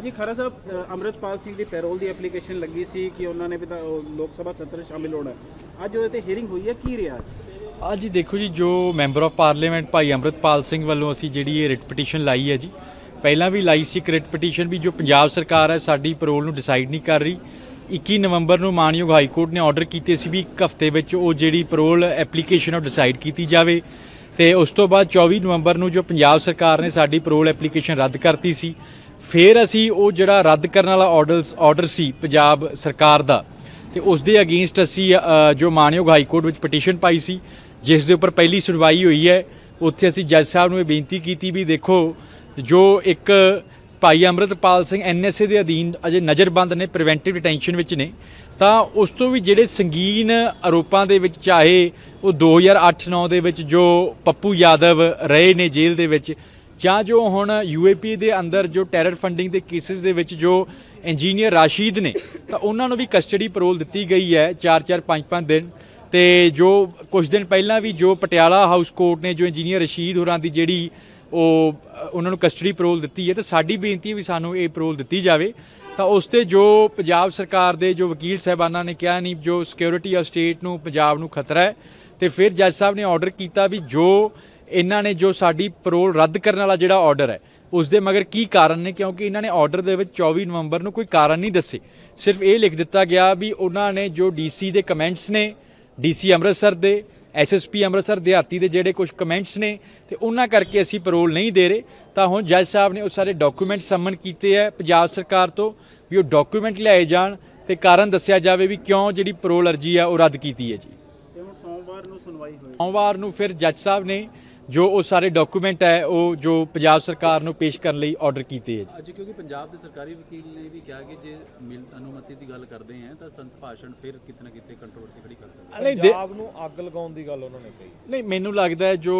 ਹਾਂਜੀ ਖਰਾ ਸਾਹਿਬ ਅ, ਸਿੰਘ ਦੀ ਪੈਰੋਲ ਦੀ ਐਪਲੀਕੇਸ਼ਨ ਲੱਗੀ ਸੀ ਕਿ ਉਹਨਾਂ ਨੇ ਵਿਧਾ- ਉਹ ਲੋਕ ਸਭਾ ਸੱਤਰ ਸ਼ਾਮਿਲ ਹੋਣਾ ਅੱਜ ਉਹਦੇ ਤੇ ਹੀਅਰਿੰਗ ਹੋਈ ਹੈ ਕੀ ਰਿਹਾ ਆ ਦੇਖੋ ਜੀ ਜੋ ਮੈਂਬਰ ਆਫ ਪਾਰਲੀਮੈਂਟ ਭਾਈ ਅੰਮ੍ਰਿਤਪਾਲ ਸਿੰਘ ਵੱਲੋਂ ਅਸੀਂ ਜਿਹੜੀ ਇਹ ਰਿਟ ਪਟੀਸ਼ਨ ਲਾਈ ਹੈ ਜੀ ਪਹਿਲਾਂ ਵੀ ਲਾਈ ਸੀ ਰਿਟ ਪਟੀਸ਼ਨ ਵੀ ਜੋ ਪੰਜਾਬ ਸਰਕਾਰ ਹੈ ਸਾਡੀ ਪੈਰੋਲ ਨੂੰ ਡਿਸਾਈਡ ਨਹੀਂ ਕਰ ਰਹੀ। 21 ਨਵੰਬਰ ਨੂੰ ਮਾਨਯੋਗ ਹਾਈ ਕੋਰਟ ਨੇ ਆਰਡਰ ਕੀਤੇ ਸੀ ਵੀ ਇੱਕ ਹਫ਼ਤੇ ਵਿੱਚ ਉਹ ਜਿਹੜੀ ਪੈਰੋਲ ਐਪਲੀਕੇਸ਼ਨ ਉਹ ਡਿਸਾਈਡ ਕੀਤੀ ਜਾਵੇ। ਤੇ ਉਸ ਤੋਂ ਬਾਅਦ 24 ਨਵੰਬਰ ਨੂੰ ਜੋ ਪੰਜਾਬ ਸਰਕਾਰ ਨੇ ਸਾਡੀ ਪੈਰੋਲ ਐਪਲੀਕੇਸ਼ਨ ਰੱਦ ਕਰਤੀ ਸੀ ਫਿਰ ਅਸੀਂ ਉਹ ਜਿਹੜਾ ਰੱਦ ਕਰਨ ਵਾਲਾ ਆਰਡਰਸ ਆਰਡਰ ਸੀ ਪੰਜਾਬ ਸਰਕਾਰ ਦਾ, ਤੇ ਉਸ ਦੇ ਅਗੇਂਸਟ ਅਸੀਂ ਜੋ ਮਾਨਯੋਗ ਹਾਈ ਕੋਰਟ ਵਿੱਚ ਪਟੀਸ਼ਨ ਪਾਈ ਸੀ, ਜਿਸ ਦੇ ਉੱਪਰ ਪਹਿਲੀ ਸੁਣਵਾਈ ਹੋਈ ਹੈ, ਉੱਥੇ ਅਸੀਂ ਜੱਜ ਸਾਹਿਬ ਨੂੰ ਇਹ ਬੇਨਤੀ ਕੀਤੀ ਵੀ ਦੇਖੋ, ਜੋ ਇੱਕ ਭਾਈ ਅੰਮ੍ਰਿਤਪਾਲ ਸਿੰਘ ਐਨਐਸਏ ਦੇ ਅਧੀਨ ਅਜੇ ਨਜ਼ਰਬੰਦ ਨੇ ਪ੍ਰੀਵੈਂਟਿਵ ਡਿਟੈਂਸ਼ਨ ਵਿੱਚ ਨੇ, ਤਾਂ ਉਸ ਤੋਂ ਵੀ ਜਿਹੜੇ ਸੰਗੀਨ ਆਰੋਪਾਂ ਦੇ ਵਿੱਚ, ਚਾਹੇ ਉਹ 2008-9 ਦੇ ਵਿੱਚ ਜੋ ਪੱਪੂ ਯਾਦਵ ਰਹੇ ਨੇ ਜੇਲ੍ਹ ਦੇ ਵਿੱਚ ਜਾਂ ਜੋ ਹੁਣ ਯੂਏਪੀ ਦੇ ਅੰਦਰ ਜੋ ਟੈਰਰ ਫੰਡਿੰਗ ਦੇ ਕੇਸਿਸ ਦੇ ਵਿੱਚ ਜੋ ਇੰਜੀਨੀਅਰ ਰਾਸ਼ੀਦ ਨੇ, ਤਾਂ ਉਹਨਾਂ ਨੂੰ ਵੀ ਕਸਟਡੀ ਪੈਰੋਲ ਦਿੱਤੀ ਗਈ ਹੈ 4-4 5-5 ਦਿਨ। ਤੇ ਜੋ ਕੁਝ ਦਿਨ ਪਹਿਲਾਂ ਵੀ ਜੋ ਪਟਿਆਲਾ ਹਾਊਸ ਕੋਰਟ ਨੇ ਜੋ ਇੰਜੀਨੀਅਰ ਰਸ਼ੀਦ ਹੋਰਾਂ ਦੀ ਜਿਹੜੀ ਉਹ ਉਹਨਾਂ ਨੂੰ ਕਸਟਡੀ ਪੈਰੋਲ ਦਿੱਤੀ ਹੈ, ਤੇ ਸਾਡੀ ਬੇਨਤੀ ਹੈ ਵੀ ਸਾਨੂੰ ਇਹ ਪੈਰੋਲ ਦਿੱਤੀ ਜਾਵੇ। ਤਾਂ ਉਸ ਤੇ ਜੋ ਪੰਜਾਬ ਸਰਕਾਰ ਦੇ ਜੋ ਵਕੀਲ ਸਾਹਿਬਾਨਾਂ ਨੇ ਕਿਹਾ ਨਹੀਂ, ਜੋ ਸਿਕਿਉਰਿਟੀ ਆਫ ਸਟੇਟ ਨੂੰ, ਪੰਜਾਬ ਨੂੰ ਖਤਰਾ ਹੈ, ਤੇ ਫਿਰ ਜੱਜ ਸਾਹਿਬ ਨੇ ਆਰਡਰ ਕੀਤਾ ਵੀ ਜੋ ਇਹਨਾਂ ਨੇ ਜੋ ਸਾਡੀ ਪੈਰੋਲ ਰੱਦ ਕਰਨ ਵਾਲਾ ਜਿਹੜਾ ਆਰਡਰ ਹੈ ਉਸ ਦੇ ਮਗਰ ਕੀ ਕਾਰਨ ਨੇ? ਕਿਉਂਕਿ ਇਹਨਾਂ ਨੇ ਆਰਡਰ ਦੇ ਵਿੱਚ 24 ਨਵੰਬਰ ਨੂੰ ਕੋਈ ਕਾਰਨ ਨਹੀਂ ਦੱਸੇ। ਸਿਰਫ ਇਹ ਲਿਖ ਦਿੱਤਾ ਗਿਆ ਵੀ ਉਹਨਾਂ ਨੇ ਜੋ ਡੀਸੀ ਦੇ ਕਮੈਂਟਸ ਨੇ ਡੀਸੀ ਅੰਮ੍ਰਿਤਸਰ ਦੇ ਐਸਐਸਪੀ ਅੰਮ੍ਰਿਤਸਰ ਦਿਹਾਤੀ ਦੇ ਜਿਹੜੇ ਕੁਝ ਕਮੈਂਟਸ ਨੇ ਤੇ ਉਹਨਾਂ ਕਰਕੇ ਅਸੀਂ ਪੈਰੋਲ ਨਹੀਂ ਦੇ ਰਹੇ। ਤਾਂ ਹੁਣ ਜੱਜ ਸਾਹਿਬ ਨੇ ਉਹ ਸਾਰੇ ਡਾਕੂਮੈਂਟ ਸਮਨ ਕੀਤੇ ਹੈ ਪੰਜਾਬ ਸਰਕਾਰ ਤੋਂ ਵੀ ਉਹ ਡਾਕੂਮੈਂਟ ਲਿਆਏ ਜਾਣ ਤੇ ਕਾਰਨ ਦੱਸਿਆ ਜਾਵੇ ਵੀ ਕਿਉਂ ਜਿਹੜੀ ਪੈਰੋਲ ਅਰਜੀ ਆ ਉਹ ਰੱਦ ਕੀਤੀ ਹੈ ਜੀ। ਤੇ ਹੁਣ ਸੋਮਵਾਰ ਨੂੰ ਸੁਣਵਾਈ ਹੋਈ ਸੋਮਵਾਰ ਨੂੰ ਫਿਰ ਜੱਜ ਸਾਹਿਬ ਨੇ ਜੋ ਉਹ ਸਾਰੇ ਡਾਕੂਮੈਂਟ ਹੈ ਉਹ ਜੋ ਪੰਜਾਬ ਸਰਕਾਰ ਨੂੰ ਪੇਸ਼ ਕਰਨ ਲਈ ਆਰਡਰ ਕੀਤੇ ਹੈ ਜੀ। ਅੱਜ ਕਿਉਂਕਿ ਪੰਜਾਬ ਦੇ ਸਰਕਾਰੀ ਵਕੀਲ ਨੇ ਵੀ ਕਿਹਾ ਕਿ ਜੇ ਮਿਲ ਅਨੁਮਤੀ ਦੀ ਗੱਲ ਕਰਦੇ ਹਾਂ ਤਾਂ ਸੰਤ ਭਾਸ਼ਣ ਫਿਰ ਕਿਤੇ ਨਾ ਕਿਤੇ ਕੰਟਰੋਵਰਸੀ ਖੜੀ ਕਰ ਸਕਦਾ ਨਹੀਂ ਦੇ- ਪੰਜਾਬ ਨੂੰ ਅੱਗ ਲਗਾਉਣ ਦੀ ਗੱਲ ਉਹਨਾਂ ਨੇ ਕਹੀ। ਨਹੀਂ ਮੈਨੂੰ ਲੱਗਦਾ ਹੈ ਜੋ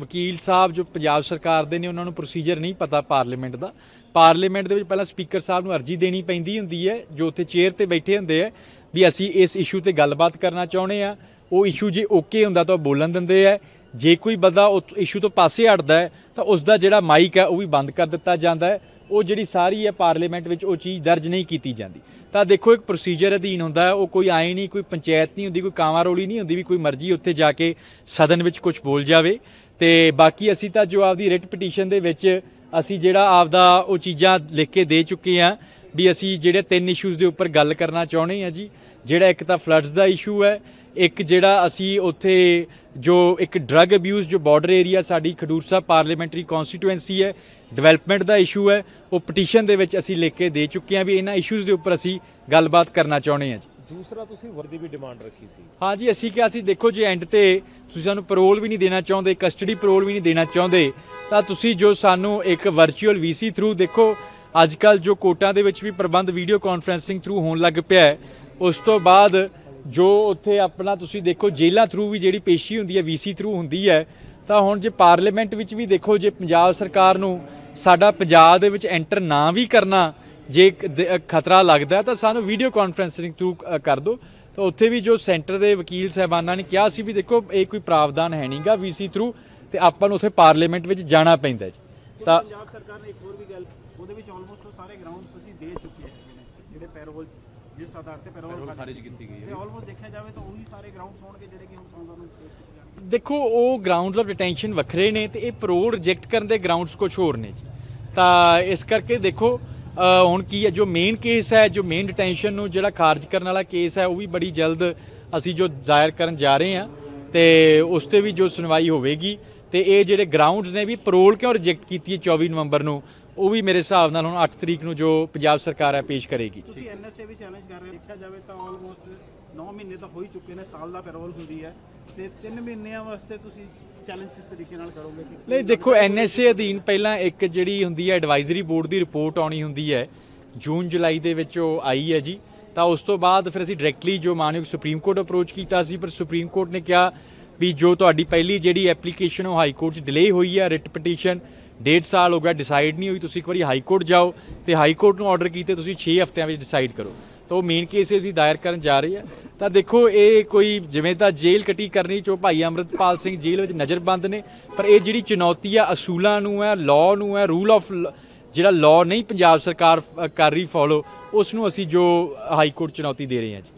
ਵਕੀਲ ਸਾਹਿਬ ਜੋ ਪੰਜਾਬ ਸਰਕਾਰ ਦੇ ਨੇ ਉਹਨਾਂ ਨੂੰ ਪ੍ਰੋਸੀਜਰ ਨਹੀਂ ਪਤਾ ਪਾਰਲੀਮੈਂਟ ਦਾ। ਪਾਰਲੀਮੈਂਟ ਦੇ ਵਿੱਚ ਪਹਿਲਾਂ ਸਪੀਕਰ ਸਾਹਿਬ ਨੂੰ ਅਰਜੀ ਦੇਣੀ ਪੈਂਦੀ ਹੁੰਦੀ ਹੈ ਜੋ ਉੱਥੇ ਚੇਅਰ ਤੇ ਬੈਠੇ ਹੁੰਦੇ ਆ ਵੀ ਅਸੀਂ ਇਸ ਇਸ਼ੂ ਤੇ ਗੱਲਬਾਤ ਕਰਨਾ ਚਾਹੁੰਦੇ ਆ ਉਹ ਇਸ਼ੂ ਜੇ ਓਕੇ ਹੁੰਦਾ ਤਾਂ ਉਹ ਬੋਲਣ ਦਿੰਦੇ ਆ ਜੇ ਕੋਈ ਬੰਦਾ ਉਸ ਇਸ਼ੂ ਤੋਂ ਪਾਸੇ ਹਟਦਾ ਹੈ, ਤਾਂ ਉਸ ਦਾ ਜਿਹੜਾ ਮਾਈਕ ਹੈ, ਉਹ ਵੀ ਬੰਦ ਕਰ ਦਿੱਤਾ ਜਾਂਦਾ ਹੈ। ਉਹ ਜਿਹੜੀ ਸਾਰੀ ਹੈ ਪਾਰਲੀਮੈਂਟ ਵਿੱਚ ਉਹ ਚੀਜ਼ ਦਰਜ ਨਹੀਂ ਕੀਤੀ ਜਾਂਦੀ। ਤਾਂ ਦੇਖੋ, ਇੱਕ ਪ੍ਰੋਸੀਜਰ ਅਧੀਨ ਹੁੰਦਾ ਹੈ, ਉਹ ਕੋਈ ਆਏ ਨਹੀਂ, ਕੋਈ ਪੰਚਾਇਤ ਨਹੀਂ ਹੁੰਦੀ, ਕੋਈ ਕਾਂਵਾਂ ਰੋਲੀ ਨਹੀਂ ਹੁੰਦੀ ਵੀ ਕੋਈ ਮਰਜ਼ੀ ਉੱਥੇ ਜਾ ਕੇ ਸਦਨ ਵਿੱਚ ਕੁਝ ਬੋਲ ਜਾਵੇ। ਤੇ ਬਾਕੀ ਅਸੀਂ ਤਾਂ ਜੋ ਆਪਦੀ ਰਿਟ ਪਟੀਸ਼ਨ ਦੇ ਵਿੱਚ ਅਸੀਂ ਜਿਹੜਾ ਆਪਦਾ ਉਹ ਚੀਜ਼ਾਂ ਲਿਖ ਕੇ ਦੇ ਚੁੱਕੇ ਆ ਵੀ ਅਸੀਂ ਜਿਹੜੇ ਤਿੰਨ ਇਸ਼ੂਜ਼ ਦੇ ਉੱਪਰ ਗੱਲ ਕਰਨਾ ਚਾਹੁੰਦੇ ਆ ਜੀ, ਜਿਹੜਾ ਇੱਕ ਤਾਂ ਫਲੱਡਸ ਦਾ ਇਸ਼ੂ ਹੈ ਇੱਕ ਜਿਹੜਾ ਅਸੀਂ ਉੱਥੇ ਜੋ ਇੱਕ ਡਰੱਗ ਅਬਿਊਜ਼ ਜੋ ਬਾਰਡਰ ਏਰੀਆ ਸਾਡੀ ਖਡੂਰ ਸਾਹਿਬ ਪਾਰਲੀਮੈਂਟਰੀ ਕਨਸਟੀਟੂਐਂਸੀ ਹੈ ਡਿਵੈਲਪਮੈਂਟ ਦਾ ਇਸ਼ੂ ਹੈ ਉਹ ਪਟੀਸ਼ਨ ਦੇ ਵਿੱਚ ਅਸੀਂ ਲਿਖ ਕੇ ਦੇ ਚੁੱਕੇ ਹਾਂ ਵੀ ਇਹਨਾਂ ਇਸ਼ੂਜ਼ ਦੇ ਉੱਪਰ ਅਸੀਂ ਗੱਲਬਾਤ ਕਰਨਾ ਚਾਹੁੰਦੇ ਹਾਂ ਜੀ। ਦੂਸਰਾ ਤੁਸੀਂ ਵਰਦੀ ਵੀ ਡਿਮਾਂਡ ਰੱਖੀ ਸੀ। ਹਾਂ ਜੀ ਅਸੀਂ ਕਿਹਾ ਸੀ ਦੇਖੋ ਜੇ ਐਂਡ ਤੇ ਤੁਸੀਂ ਸਾਨੂੰ ਪੈਰੋਲ ਵੀ ਨਹੀਂ ਦੇਣਾ ਚਾਹੁੰਦੇ ਕਸਟਡੀ ਪੈਰੋਲ ਵੀ ਨਹੀਂ ਦੇਣਾ ਚਾਹੁੰਦੇ ਤਾਂ ਤੁਸੀਂ ਜੋ ਸਾਨੂੰ ਇੱਕ ਵਰਚੁਅਲ ਵੀਸੀ ਥਰੂ ਦੇਖੋ ਅੱਜ ਕੱਲ ਜੋ ਕੋਰਟਾਂ ਦੇ ਵਿੱਚ ਵੀ ਪ੍ਰਬੰਧ ਵੀਡੀਓ ਕਾਨਫਰੈਂਸਿੰਗ ਥਰੂ ਹੋਣ ਲੱਗ ਪਿਆ ਹੈ ਉਸ ਤੋਂ ਬਾਅਦ ਜੋ ਉੱਥੇ ਆਪਣਾ ਤੁਸੀਂ ਦੇਖੋ ਜੇਲ੍ਹਾਂ ਥਰੂ ਵੀ ਜਿਹੜੀ ਪੇਸ਼ੀ ਹੁੰਦੀ ਹੈ ਵੀਸੀ ਥਰੂ ਹੁੰਦੀ ਹੈ ਤਾਂ ਹੁਣ ਜੇ ਪਾਰਲੀਮੈਂਟ ਵਿੱਚ ਵੀ ਦੇਖੋ ਜੇ ਪੰਜਾਬ ਸਰਕਾਰ ਨੂੰ ਸਾਡਾ ਪੰਜਾਬ ਦੇ ਵਿੱਚ ਐਂਟਰ ਨਾ ਵੀ ਕਰਨਾ ਜੇ ਖਤਰਾ ਲੱਗਦਾ ਤਾਂ ਸਾਨੂੰ ਵੀਡੀਓ ਕਾਨਫਰੈਂਸਿੰਗ ਥਰੂ ਕਰ ਦਿਓ। ਤਾਂ ਉੱਥੇ ਵੀ ਜੋ ਸੈਂਟਰ ਦੇ ਵਕੀਲ ਸਾਹਿਬਾਨਾਂ ਨੇ ਕਿਹਾ ਸੀ ਵੀ ਦੇਖੋ ਇਹ ਕੋਈ ਪ੍ਰਾਵਧਾਨ ਹੈ ਨਹੀਂਗਾ ਵੀਸੀ ਥਰੂ ਤੇ ਆਪਾਂ ਨੂੰ ਉੱਥੇ ਪਾਰਲੀਮੈਂਟ ਵਿੱਚ ਜਾਣਾ ਪੈਂਦਾ ਜੀ। ਤਾਂ ਪੰਜਾਬ ਸਰਕਾਰ ਨੇ ਇੱਕ ਹੋਰ ਵੀ ਗੱਲ ਉਹਦੇ ਵਿੱਚ ਆਲਮੋਸਟ ਸਾਰੇ ਗਰਾਊਂਡਸ ਅਸੀਂ ਦੇ ਚੁੱਕੇ ਹੈਗੇ ਨੇ ਜਿਹੜੇ ਪੈਰੋਲ ਜਿਸ ਆਧਾਰ ਤੇ ਪੈਰੋਲ ਖਾਰਿਜ ਕੀਤੀ ਗਈ ਹੈ। ਤੇ ਆਲਮੋਸਟ ਦੇਖਿਆ ਜਾਵੇ ਤਾਂ ਉਹੀ ਸਾਰੇ ਗਰਾਊਂਡਸ ਹੋਣਗੇ ਜਿਹੜੇ ਕਿ ਹੁਣ ਸੋਮਵਾਰ ਨੂੰ ਪੇਸ਼ ਕੀਤੇ ਜਾਣਗੇ। ਦੇਖੋ ਉਹ ਗਰਾਊਂਡਸ ਆਫ ਡਿਟੈਂਸ਼ਨ ਵੱਖਰੇ ਨੇ ਤੇ ਇਹ ਪੈਰੋਲ ਰਿਜੈਕਟ ਕਰਨ ਦੇ ਗਰਾਊਂਡਸ ਕੁਝ ਹੋਰ ਨੇ ਜੀ। ਤਾਂ ਇਸ ਕਰਕੇ ਦੇਖੋ ਹੁਣ ਕੀ ਹੈ ਜੋ ਮੇਨ ਕੇਸ ਹੈ ਜੋ ਮੇਨ ਡਿਟੈਂਸ਼ਨ ਨੂੰ ਜਿਹੜਾ ਖਾਰਜ ਕਰਨ ਵਾਲਾ ਕੇਸ ਹੈ ਉਹ ਵੀ ਬੜੀ ਜਲਦ ਅਸੀਂ ਜੋ ਜ਼ਾਇਰ ਕਰਨ ਜਾ ਰਹੇ ਹਾਂ ਤੇ ਉਸ ਤੇ ਵੀ ਜੋ ਸੁਣਵਾਈ ਹੋਵੇਗੀ ਤੇ ਇਹ ਜਿਹੜੇ ਗਰਾਊਂਡਸ ਨੇ ਵੀ ਪੈਰੋਲ ਕਿਉਂ ਰਿਜੈਕਟ ਕੀਤੀ ਹੈ 24 ਨਵੰਬਰ ਨੂੰ? ਉਹ ਵੀ ਮੇਰੇ ਹਿਸਾਬ ਨਾਲ ਹੁਣ 8 ਤਰੀਕ ਨੂੰ ਜੋ ਪੰਜਾਬ ਸਰਕਾਰ ਹੈ ਪੇਸ਼ ਕਰੇਗੀ। ਤੁਸੀਂ ਐਨਐਸਏ ਵੀ ਚੈਲੰਜ ਕਰ ਰਹੇ ਹੋ। ਦੇਖਿਆ ਜਾਵੇ ਤਾਂ ਆਲਮੋਸਟ 9 ਮਹੀਨੇ ਤਾਂ ਹੋ ਹੀ ਚੁੱਕੇ ਨੇ ਸਾਲ ਦਾ ਪੈਰੋਲ ਹੁੰਦੀ ਹੈ। ਤੇ 3 ਮਹੀਨਿਆਂ ਵਾਸਤੇ ਤੁਸੀਂ ਚੈਲੰਜ ਕਿਸ ਤਰੀਕੇ ਨਾਲ ਕਰੋਗੇ ਨਹੀਂ ਦੇਖੋ ਐਨਐਸਏ ਅਧੀਨ ਪਹਿਲਾਂ ਇੱਕ ਜਿਹੜੀ ਹੁੰਦੀ ਹੈ ਐਡਵਾਈਜ਼ਰੀ ਬੋਰਡ ਦੀ ਰਿਪੋਰਟ ਆਉਣੀ ਹੁੰਦੀ ਹੈ ਜੂਨ ਜੁਲਾਈ ਦੇ ਵਿੱਚ ਉਹ ਆਈ ਹੈ ਜੀ। ਤਾਂ ਉਸ ਤੋਂ ਬਾਅਦ ਫਿਰ ਅਸੀਂ ਡਾਇਰੈਕਟਲੀ ਜੋ ਮਾਨਯੋਗ ਸੁਪਰੀਮ ਕੋਰਟ ਅਪਰੋਚ ਕੀਤਾ ਸੀ ਪਰ ਸੁਪਰੀਮ ਕੋਰਟ ਨੇ ਕਿਹਾ ਵੀ ਜੋ ਤੁਹਾਡੀ ਪਹਿਲੀ ਜਿਹੜੀ ਐਪਲੀਕੇਸ਼ਨ ਉਹ ਹਾਈ ਕੋਰਟ 'ਚ ਡਿਲੇ ਹੋਈ ਹੈ ਰਿਟ ਪਟੀਸ਼ਨ ਡੇਢ ਸਾਲ ਹੋ ਗਿਆ ਡਿਸਾਈਡ ਨਹੀਂ ਹੋਈ, ਤੁਸੀਂ ਇੱਕ ਵਾਰੀ ਹਾਈ ਕੋਰਟ ਜਾਓ ਤੇ ਹਾਈ ਕੋਰਟ ਨੂੰ ਆਰਡਰ ਕੀਤੇ, ਤੁਸੀਂ 6 ਹਫ਼ਤਿਆਂ ਵਿੱਚ ਡਿਸਾਈਡ ਕਰੋ। ਤਾਂ ਉਹ ਮੇਨ ਕੇਸ ਅਸੀਂ ਦਾਇਰ ਕਰਨ ਜਾ ਰਹੇ ਆ ਤਾਂ ਦੇਖੋ, ਇਹ ਕੋਈ ਜਿਵੇਂ ਤਾਂ ਜੇਲ੍ਹ ਕਟੀ ਕਰਨੀ ਚੋ ਭਾਈ ਅੰਮ੍ਰਿਤਪਾਲ ਸਿੰਘ ਜੇਲ੍ਹ ਵਿੱਚ ਨਜ਼ਰਬੰਦ ਨੇ, ਪਰ ਇਹ ਜਿਹੜੀ ਚੁਣੌਤੀ ਆ, ਅਸੂਲਾਂ ਨੂੰ ਹੈ ਲਾਅ ਨੂੰ ਹੈ ਰੂਲ ਆਫ ਜਿਹੜਾ ਲਾਅ ਨਹੀਂ ਪੰਜਾਬ ਸਰਕਾਰ ਕਰ ਰਹੀ ਫੋਲੋ ਉਸ ਨੂੰ ਅਸੀਂ ਜੋ ਹਾਈ ਕੋਰਟ ਚੁਣੌਤੀ ਦੇ ਰਹੇ ਹਾਂ ਜੀ।